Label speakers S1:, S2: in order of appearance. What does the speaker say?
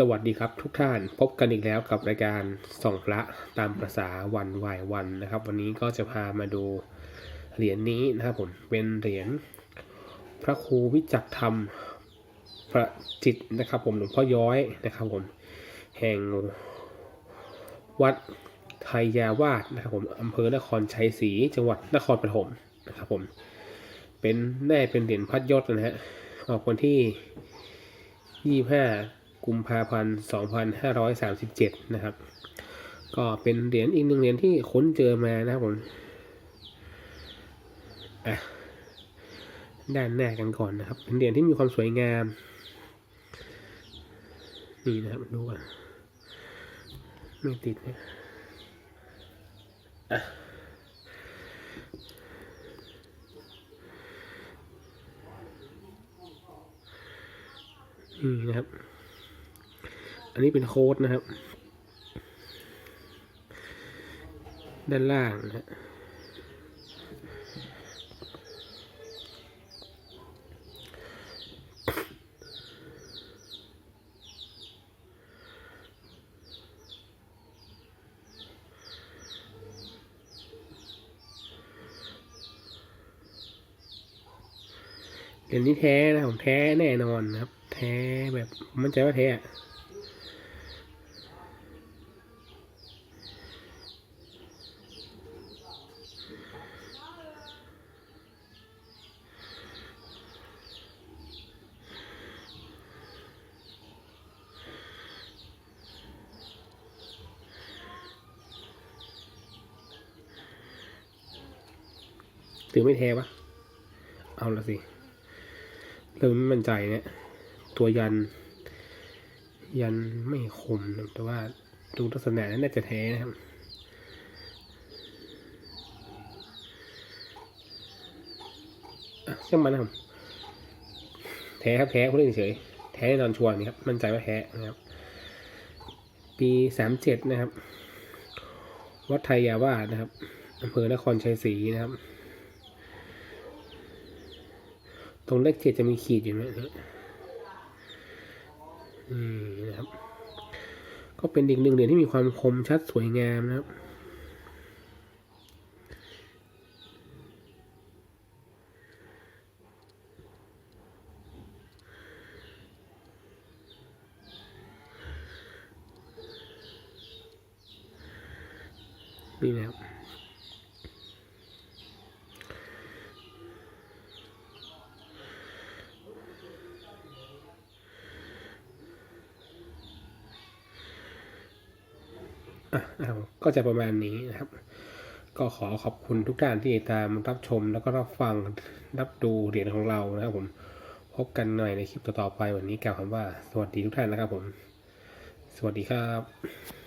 S1: สวัสดีครับทุกท่านพบกันอีกแล้วกับรายการส่องพระตามประษาวันวายวันนะครับ วันนี้ก็จะพามาดูเหรียญนี้นะครับผมเป็นเหรียญพระครูวิจักธรรมประจิตนะครับ ผมหลวงพ่อย้อยนะครับผมแห่งวัดไทยยาวาสนะครับผมอำเภอนครชัยศรีจังหวัดนครปฐมนะครับผมเป็นได้เป็นเหรียญพัดยศนะฮะออกวันที่25 กุมภาพันธ์2537 นะครับ ก็เป็นเหรียญอีกหนึ่งเหรียญที่ค้นเจอมานะครับผมอะด้านหน้ากันก่อนนะครับ เป็นเหรียญที่มีความสวยงาม นี่นะครับดูก่อนไม่ติดนะอะนี่นะครับ อันนี้เป็นโค้ดนะครับ ด้านล่างนะฮะเหรียญนี้แท้นะผมแท้แน่นอนนะครับ แท้แบบมมั่นใจว่าแท้ ถือไม่แท้ปะเอาละสิเริ่มไม่มั่นใจเนี่ย ตัวยัน ยันไม่คมนะแต่ว่าดูลักษณะนั้นน่าจะแท้นะครับช่างมันนะครับแท้ครับแท้พูดเฉยแท้แน่นอนชัวร์นี่ครับมั่นใจว่าแท้นะครับ ปีสามเจ็ดนะครับ วัดไทยยาวาสนะครับอำเภอนครชัยศรีนะครับ ตรงเลขเจ็ดจะมีขีดอยู่ไหมเนี่ยนี่นะครับ ก็เป็นอีกหนึ่งเหรียญที่มีความคมชัดสวยงามนะครับนี่นะครับ อะเอา ก็จะประมาณนี้นะครับ ก็ขอขอบคุณทุกท่านที่ติดตามรับชมแล้วก็รับฟังรับดูเหรียญของเรานะครับผมพบกันหน่อยในคลิปต่อๆไปวันนี้กล่าวคำว่า สวัสดีทุกท่านนะครับผม สวัสดีครับ